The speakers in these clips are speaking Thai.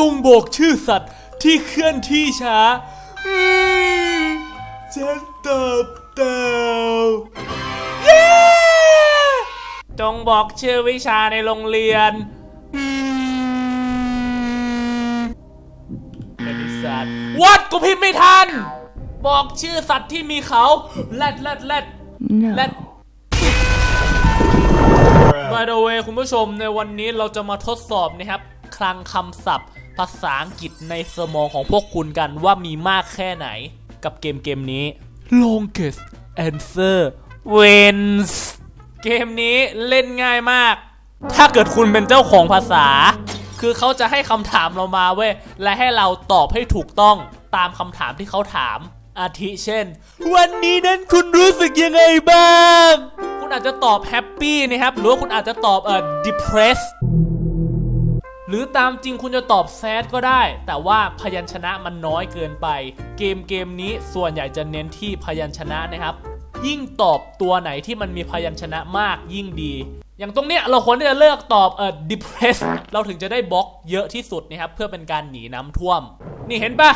จงบอกชื่อสัตว์ที่เคลื่อนที่ช้าอืมฉันตอบเต่าเย้จงบอกชื่อวิชาในโรงเรียนอืมคณิตศาสตร์วัดกูพิมพ์ไม่ทัน บอกชื่อสัตว์ที่มีเขาแรดแรดแรดแรด By the way คุณผู้ชมในวันนี้เราจะมาทดสอบนะครับ คลังคำศัพท์ ภาษาอังกฤษในสมองของพวกคุณกันว่ามีมากแค่ไหน กับเกมเกมนี้ Longest Answer Wins เกมนี้เล่นง่ายมาก ถ้าเกิดคุณเป็นเจ้าของภาษา คือเขาจะให้คำถามเรามาเว้ย และให้เราตอบให้ถูกต้องตามคำถามที่เขาถาม อาทิเช่น วันนี้นั้นคุณรู้สึกยังไงบ้าง คุณอาจจะตอบแฮปปี้นะครับ หรือว่าคุณอาจจะตอบเอ่อ depressed หรือตามจริงคุณจะตอบแซดก็ได้ แต่ว่าพยัญชนะมันน้อยเกินไป เกมเกมนี้ส่วนใหญ่จะเน้นที่พยัญชนะนะครับ ยิ่งตอบตัวไหนที่มันมีพยัญชนะมากยิ่งดี อย่างตรงเนี้ยเราควรที่จะเลือกตอบเอ่อ depressed เราถึงจะได้บล็อกเยอะที่สุดนะครับเพื่อเป็นการหนีน้ำท่วม นี่เห็นปะ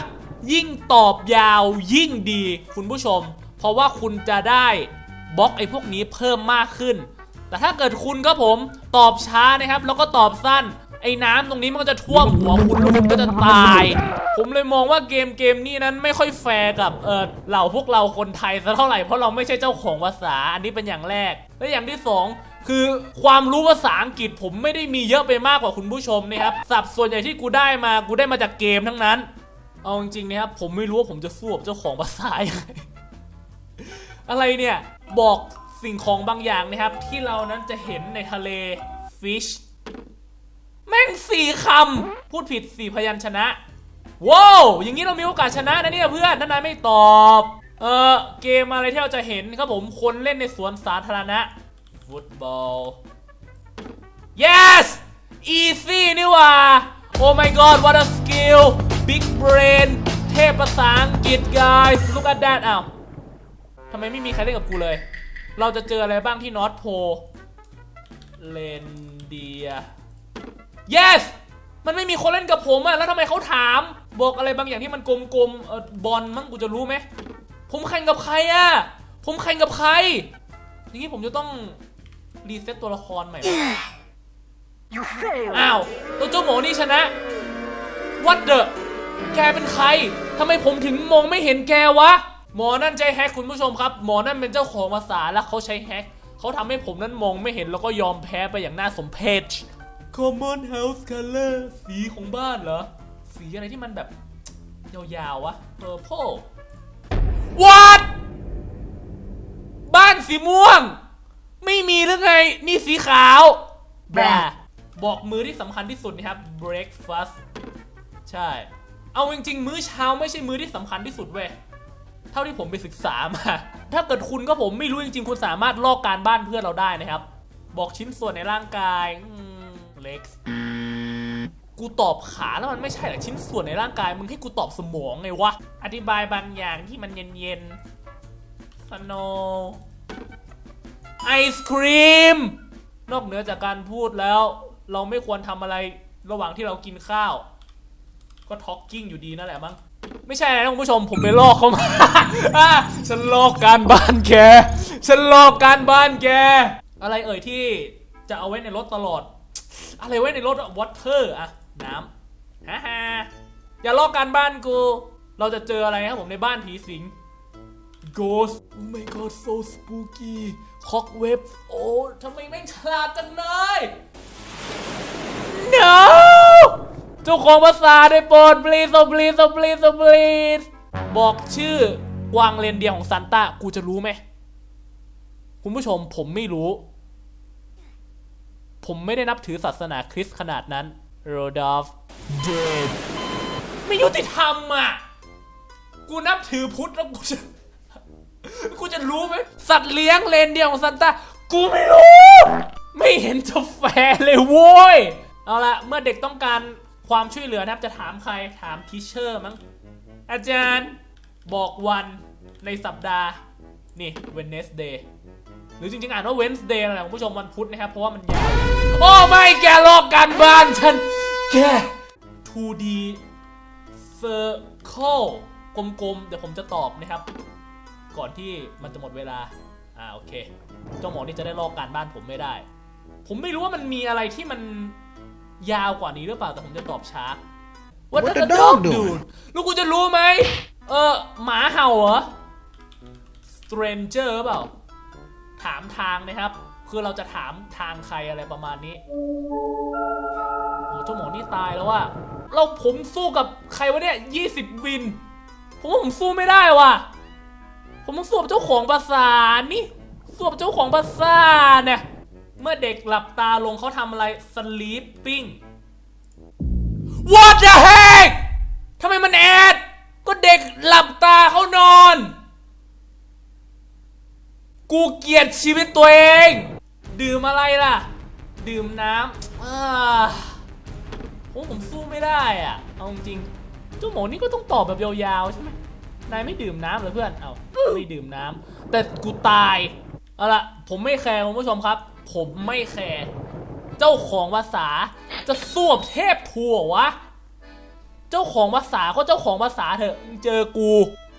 ยิ่งตอบยาวยิ่งดี คุณผู้ชม เพราะว่าคุณจะได้บล็อกไอ้พวกนี้เพิ่มมากขึ้น แต่ถ้าเกิดคุณครับผมตอบช้านะครับ แล้วก็ตอบสั้น ไอ้น้ำตรงนี้มันก็จะท่วมหัวคุณแล้วคุณก็จะตาย ผมเลยมองว่าเกมเกมนี้นั้นไม่ค่อยแฟร์กับเออเหล่าพวกเราคนไทยสักเท่าไหร่เพราะเราไม่ใช่เจ้าของภาษาอันนี้เป็นอย่างแรก และอย่างที่สองคือความรู้ภาษาอังกฤษผมไม่ได้มีเยอะไปมากกว่าคุณผู้ชมนะครับสับส่วนใหญ่ที่กูได้มากูได้มาจากเกมทั้งนั้น เอาจริงๆนะครับผมไม่รู้ว่าผมจะสู้กับเจ้าของภาษาอะไรเนี่ย บอกสิ่งของบางอย่างนะครับ ที่เรานั้นจะเห็นในทะเล fish แม่งสี่คำ พูดผิดสี่พยัญชนะ ว้าว อย่างนี้เรามีโอกาสชนะนะเนี่ยเพื่อนถ้านายไม่ตอบ เออเกมอะไรที่เราจะเห็นครับผมคนเล่นในสวนสาธารณะ ฟุตบอล yes easy นี่ว่า oh my god what a skill big brain เทพภาษาอังกฤษ guys look at that อ้าวทำไมไม่มีใครเล่นกับกูเลย เราจะเจออะไรบ้างที่นอตโพเลนเดีย yes มันไม่มีคนเล่นกับผมอะแล้วทำไมเขาถาม บอกอะไรบางอย่างที่มันกลมๆเออบอลมั้งกูจะรู้ไหม ผมแข่งกับใครอะผมแข่งกับใคร อย่างนี้ผมจะต้องรีเซ็ตตัวละครใหม่ไหม You failed. อ้าวตัวเจ้าหมอนี่ชนะ What the แกเป็นใครทำไมผมถึงมองไม่เห็นแกวะ หมอนั่นใจแฮกคุณผู้ชมครับ หมอนั่นเป็นเจ้าของภาษาแล้วเขาใช้แฮกเขาทำให้ผมนั้นมองไม่เห็นแล้วก็ยอมแพ้ไปอย่างน่าสมเพช Common House Color สีของบ้านเหรอ สีอะไรที่มันแบบ ยาวๆวะ Purple What บ้านสีม่วง ไม่มีหรือไง นี่สีขาวแบรบอกมือที่สำคัญที่สุดนะครับ breakfast ใช่ เอาจริงๆ มื้อเช้าไม่ใช่มื้อที่สำคัญที่สุดเว้ยเท่าที่ผมไปศึกษามา ถ้าเกิดคุณก็ผมไม่รู้จริงๆ คุณสามารถลอกการบ้านเพื่อนเราได้นะครับ บอกชิ้นส่วนในร่างกาย เล็กกูตอบขาแล้วมันไม่ใช่หรอชิ้นส่วนในร่างกายมึงให้กูตอบสมองไงวะ อธิบายบางอย่างที่มันเย็นๆสโนไอศครีม นอกเหนือจากการพูดแล้ว เราไม่ควรทำอะไรระหว่างที่เรากินข้าว ก็ท็อกกิ้งอยู่ดีนั่นแหละมั้งไม่ใช่นะคุณผู้ชมผมไปลอกเขามาฉันลอกการบ้านแก ฉันลอกการบ้านแก อะไรเอ่ยที่จะเอาไว้ในรถตลอด อะไรไว้ในรถวอเตอร์อะน้ำฮ่าฮ่าอย่าลอกการบ้านกู เราจะเจออะไรครับผมในบ้านผีสิง Ghost Oh my god so spooky Cock web โอ้ทำไมแม่ฉลาดจังเลย No เจ้าของภาษาได้โปรด please oh please oh please oh please บอกชื่อกวางเรนเดียร์ของซานต้า กูจะรู้ไหม คุณผู้ชมผมไม่รู้ ผมไม่ได้นับถือศาสนาคริสต์ขนาดนั้นโรดอฟเดดไม่ยุติธรรมอะ กูนับถือพุทธแล้วกูจะ กูจะรู้ไหมสัตว์เลี้ยงเลนเดียร์ของซานต้า กูไม่รู้ ไม่เห็นจะแฟร์เลยโว้ย เอาละเมื่อเด็กต้องการความช่วยเหลือนะครับจะถามใครถามทีเชอร์มั้ง อาจารย์บอกวันในสัปดาห์ นี่ Wednesday หรือจริงๆ อ่านว่า Wednesday นั่นแหละคุณผู้ชมวันพุธนะครับ เพราะว่ามันยาว โอ้ไม่แกลอกการบ้านฉัน แกท 2D circle กลมๆ เดี๋ยวผมจะตอบนะครับ ก่อนที่มันจะหมดเวลา อ่าโอเค เจ้าหมอนี่จะได้ลอกการบ้านผมไม่ได้ ผมไม่รู้ว่ามันมีอะไรที่มันยาวกว่านี้หรือเปล่า แต่ผมจะตอบช้า What What does the the dog dog do? do ลูกกูจะรู้ไหม เออหมาเห่าเหรอ stranger หรือเปล่า ถามทางนะครับ คือเราจะถามทางใครอะไรประมาณนี้โอ้เจ้าหมอนี่ตายแล้วว่ะเราผมสู้กับใครวะเนี่ยยี่สิบวิน ผมว่าผมสู้ไม่ได้ว่ะ ผมต้องสู้กับเจ้าของปราสาทนี่สู้กับเจ้าของปราสาทเนี่ย เมื่อเด็กหลับตาลงเขาทำอะไร sleeping What the heck ทำไมมันแอด ก็เด็กหลับตาเขานอน กูเกลียดชีวิตตัวเอง ดื่มอะไรล่ะ ดื่มน้ำอ่าโอ้ผมสู้ไม่ได้อะ เอาจริงเจ้าหมอนี่ก็ต้องตอบแบบยาวๆใช่ไหมนายไม่ดื่มน้ำเหรอเพื่อน เอาไม่ดื่มน้ำแต่กูตายเอาล่ะผมไม่แคร์คุณผู้ชมครับ ผมไม่แคร์เจ้าของภาษาจะสวบเทพทัววะ เจ้าของภาษาก็เจ้าของภาษาเถอะเจอกู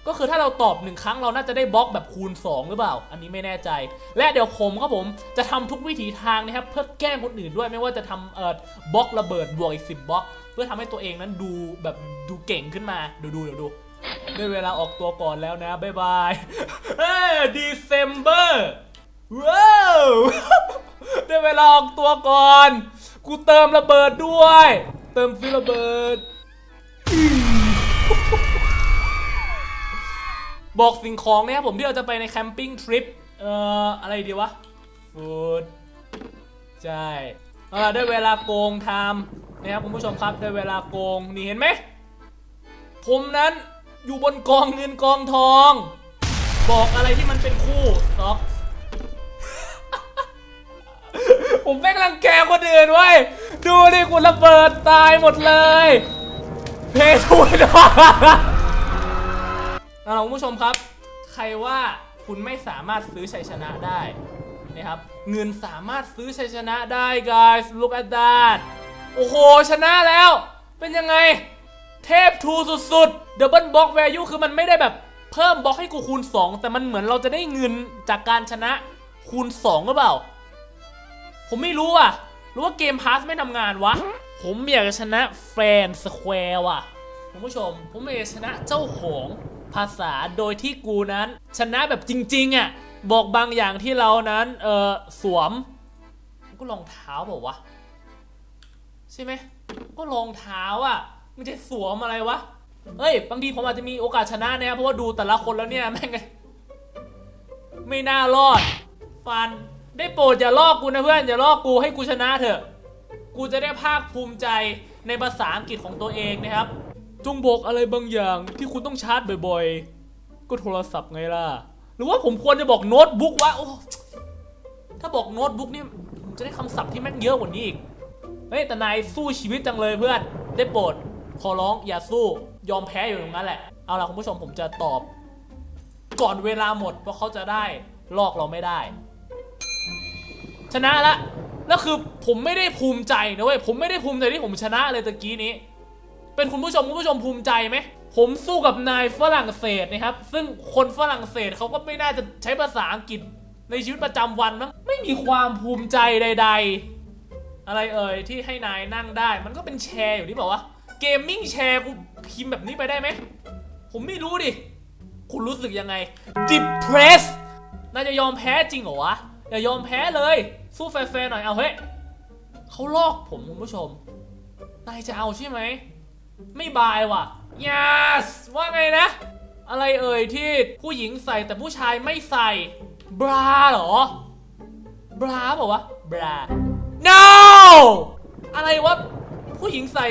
ก็คือถ้าเราตอบหนึ่งครั้งเราน่าจะได้บล็อกแบบคูณ 2 หรือเปล่า อันนี้ไม่แน่ใจ และเดี๋ยวผมครับผมจะทำทุกวิถีทางนะครับเพื่อแกล้งคนอื่นด้วยไม่ว่าจะทำเอ่อบล็อกระเบิดบวกอีก10บบล็อก เพื่อทำให้ตัวเองนั้นดูแบบดูเก่งขึ้นมาดูดูเดี๋ยวดูได้เวลาออกตัวก่อนแล้วนะบ๊ายบายเฮ้ย December ว้าวได้เวลาออกตัวก่อน กูเติมระเบิดด้วย เติมฟิลระเบิด บอกสิ่งของนะครับผมที่เราจะไปในแคมปิ้งทริปเอ่ออะไรดีวะฟูดใช่เอาล่ะได้เวลาโกงไทม์นะครับคุณผู้ชมครับได้เวลาโกงนี่เห็นไหมผมนั้นอยู่บนกองเงินกองทอง บอกอะไรที่มันเป็นคู่ซ็อกผมแม่งรังแกคนอื่นเว้ยดูดิกูระเบิดตายหมดเลย เพทูด เอาล่ะคุณผู้ชมครับ ใครว่าคุณไม่สามารถซื้อชัยชนะได้นะครับเงินสามารถซื้อชัยชนะได้ guys look at that โอ้โห ชนะแล้ว เป็นยังไง เทพทูสุดๆ double block value คือมันไม่ได้แบบเพิ่มบล็อกให้กูคูณ 2 แต่มันเหมือนเราจะได้เงินจากการชนะคูณ 2 หรือเปล่า ผมไม่รู้อะ รู้ว่าเกมพาสไม่ทำงานวะ ผมอยากจะชนะแฟนสแควร์ว่ะ คุณผู้ชม ผมอยากจะชนะเจ้าของ ภาษาโดยที่กูนั้น ชนะแบบจริงๆอะบอกบางอย่างที่เรานั้นเออสวม ก็รองเท้าเปล่าวะใช่ไหมก็รองเท้าอะมันจะสวมอะไรวะเฮ้ยบางทีผมอาจจะมีโอกาสชนะนะเพราะว่าดูแต่ละคนแล้วเนี่ยแม่งไงไม่น่ารอด ฟันได้โปรดอย่าลอกกูนะเพื่อนอย่าลอกกูให้กูชนะเถอะ กูจะได้ภาคภูมิใจในภาษาอังกฤษของตัวเองนะครับ จงบอกอะไรบางอย่างที่คุณต้องชาร์จบ่อยๆ ก็โทรศัพท์ไงล่ะ หรือว่าผมควรจะบอกโน้ตบุ๊กวะโอ้ถ้าบอกโน้ตบุ๊กนี่จะได้คำศัพท์ที่แม่งเยอะกว่านี้อีก เฮ้ยแต่นายสู้ชีวิตจังเลยเพื่อน ได้โปรด ขอร้องอย่าสู้ยอมแพ้อยู่ตรงนั้นแหละ เอาล่ะคุณผู้ชมผมจะตอบ ก่อนเวลาหมดเพราะเขาจะได้ลอกเราไม่ได้ ชนะละแล้วคือผมไม่ได้ภูมิใจนะเว้ยผมไม่ได้ภูมิใจที่ผมชนะเลยตะกี้นี้ เป็นคุณผู้ชมคุณผู้ชมภูมิใจไหมผมสู้กับนายฝรั่งเศสนะครับ ซึ่งคนฝรั่งเศสเขาก็ไม่น่าจะใช้ภาษาอังกฤษในชีวิตประจำวันมั้งไม่มีความภูมิใจใด ๆ อะไรเอ่ยที่ให้นายนั่งได้ มันก็เป็นแชร์อยู่ที่บอกว่าเกมมิ่งแชร์กูพิมพ์แบบนี้ไปได้ไหม ผมไม่รู้ดิ คุณรู้สึกยังไง depress นายจะยอมแพ้จริงเหรอวะ อย่ายอมแพ้เลย สู้แฟร์ๆหน่อยเอาเฮ้ยเขาลอกผมคุณผู้ชม นายจะเอาใช่ไหม ไม่บายว่ะ yes ว่าไงนะ อะไรเอ่ยที่ผู้หญิงใส่แต่ผู้ชายไม่ใส่ บราเหรอ บราบอกว่าวะ บรา no อะไรวะ ผู้หญิงใส่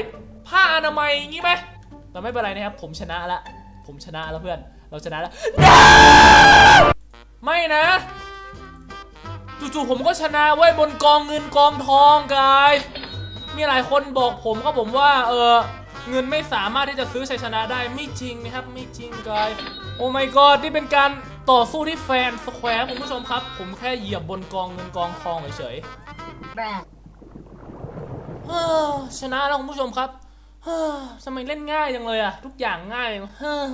ผ้าอนามัยงี้ไหมแต่ไม่เป็นไรนะครับ ผมชนะละ ผมชนะแล้วเพื่อน เราชนะแล้ว no! ไม่นะจู่ๆผมก็ชนะไว้บนกองเงินกองทองกายมีหลายคนบอกผมก็ผมว่า เออ เงินไม่สามารถที่จะซื้อชัยชนะได้ไม่จริงนะครับไม่จริงกายโอ้ my god นี่เป็นการต่อสู้ที่แฟนสแควร์คุณผู้ชมครับ ผมแค่เหยียบบนกองเงินกองทองเฉยๆ Bruh. เฮ้อชนะแล้วคุณผู้ชมครับเฮ้อทำไมเล่นง่ายจังเลยอะทุกอย่างง่ายเฮ้อ